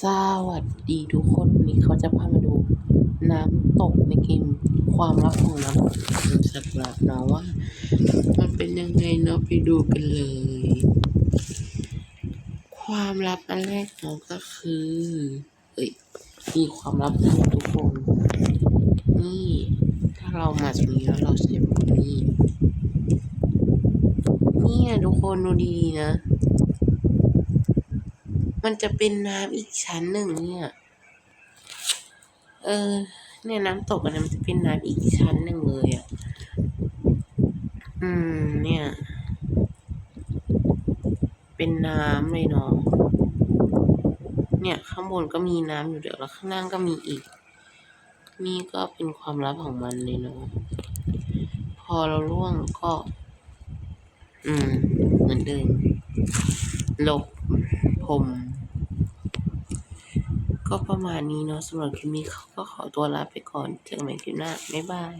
สวัสดีทุกคนวันนี้เขาจะพามาดู น้ำตกในเกมความลับของน้ำตกสักหละเนาะว่า มันเป็นยังไงเนาะไปดูกันเลย ความลับอันแรกเนาะก็คือเอ้ยมีความลับทุกคน นี่ ถ้าเรามาตรงนี้แล้วเราใช้พวกนี้เนี่ยทุกคนดูดีๆนะ มันจะเป็นน้ำอีกชั้นหนึ่งเนี่ย เออ เนี่ยน้ำตกอันนั้นมันจะเป็นน้ำอีกชั้นหนึ่งเลยอะ อืม เนี่ย เป็นน้ำเลยเนาะ เนี่ยข้างบนก็มีน้ำอยู่เดี๋ยวแล้วข้างล่างก็มีอีก นี่ก็เป็นความลับของมันเลยเนาะ พอเราล่วงก็ อืม เหมือนเดิมหลบผม ก็ประมาณนี้เนาะสำหรับคลิปนี้เขาก็ขอตัวลาไปก่อนเจอกันใหม่คลิปหน้า บ๊ายบาย